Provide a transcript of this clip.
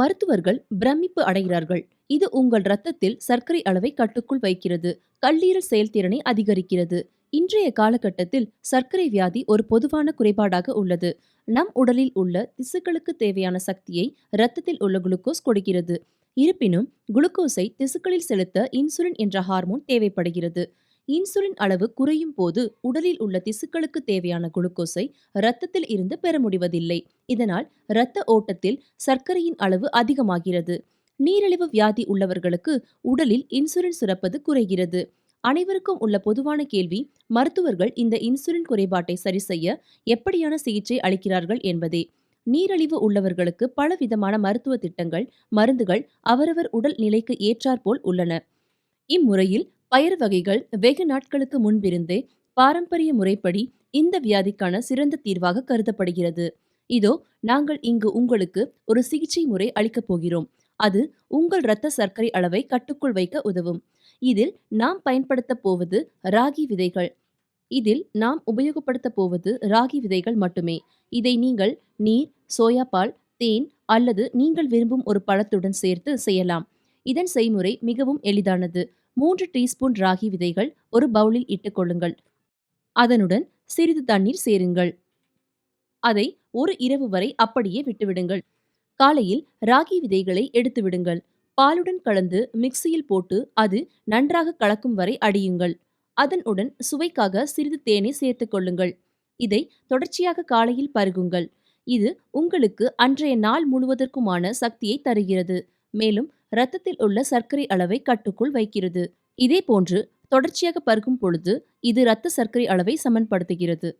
மருத்துவர்கள் பிரமிப்பு அடைகிறார்கள். இது உங்கள் இரத்தத்தில் சர்க்கரை அளவை கட்டுக்குள் வைக்கிறது. கல்லீரல் செயல்திறனை அதிகரிக்கிறது. இன்றைய காலகட்டத்தில் சர்க்கரை வியாதி ஒரு பொதுவான குறைபாடாக உள்ளது. நம் உடலில் உள்ள திசுக்களுக்கு தேவையான சக்தியை இரத்தத்தில் உள்ள குளுக்கோஸ் கொடுக்கிறது. இருப்பினும் குளுக்கோஸை திசுக்களில் செலுத்த இன்சுலின் என்ற ஹார்மோன் தேவைப்படுகிறது. இன்சுலின் அளவு குறையும் போது உடலில் உள்ள திசுக்களுக்கு தேவையான குளுக்கோஸை இரத்தத்தில் இருந்து பெற முடிவதில்லை. இதனால் இரத்த ஓட்டத்தில் சர்க்கரையின் அளவு அதிகமாகிறது. நீரிழிவு வியாதி உள்ளவர்களுக்கு உடலில் இன்சுலின் சுரப்பது குறைகிறது. அனைவருக்கும் உள்ள பொதுவான கேள்வி மருத்துவர்கள் இந்த இன்சுலின் குறைபாட்டை சரிசெய்ய எப்படியான சிகிச்சை அளிக்கிறார்கள் என்பதே. நீரழிவு உள்ளவர்களுக்கு பலவிதமான மருத்துவ திட்டங்கள் மருந்துகள் அவரவர் உடல் நிலைக்கு ஏற்றாற்போல் உள்ளன. இம்முறையில் பயறு வகைகள் வெகு நாட்களுக்கு முன்பிருந்தே பாரம்பரிய முறைப்படி இந்த வியாதிக்கான சிறந்த தீர்வாக கருதப்படுகிறது. இதோ நாங்கள் இங்கு உங்களுக்கு ஒரு சிகிச்சை முறை அளிக்கப் போகிறோம். அது உங்கள் இரத்த சர்க்கரை அளவை கட்டுக்குள் வைக்க உதவும். இதில் நாம் பயன்படுத்தப் போவது ராகி விதைகள். இதில் நாம் உபயோகப்படுத்தப் போவது ராகி விதைகள் மட்டுமே. இதை நீங்கள் நீர் சோயா பால் தேன் அல்லது நீங்கள் விரும்பும் ஒரு பழத்துடன் சேர்த்து செய்யலாம். இதன் செய்முறை மிகவும் எளிதானது. மூன்று டீஸ்பூன் ராகி விதைகள் ஒரு பவுலில் இட்டுக்கொள்ளுங்கள் அதனுடன் சிறிது தண்ணீர் சேருங்கள். அதை ஒரு இரவு வரை அப்படியே விட்டுவிடுங்கள். காலையில் ராகி விதைகளை எடுத்து விடுங்கள். பாலுடன் கலந்து மிக்சியில் போட்டு அது நன்றாக கலக்கும் வரை அடியுங்கள். அதனுடன் சுவைக்காக சிறிது தேனை சேர்த்துக் கொள்ளுங்கள். இதை தொடர்ச்சியாக காலையில் பருகுங்கள். இது உங்களுக்கு அன்றைய நாள் முழுவதற்குமான சக்தியை தருகிறது. மேலும் இரத்தத்தில் உள்ள சர்க்கரை அளவை கட்டுக்குள் வைக்கிறது. இதே போன்று தொடர்ச்சியாக பருகும் பொழுது இது இரத்த சர்க்கரை அளவை சமன்படுத்துகிறது.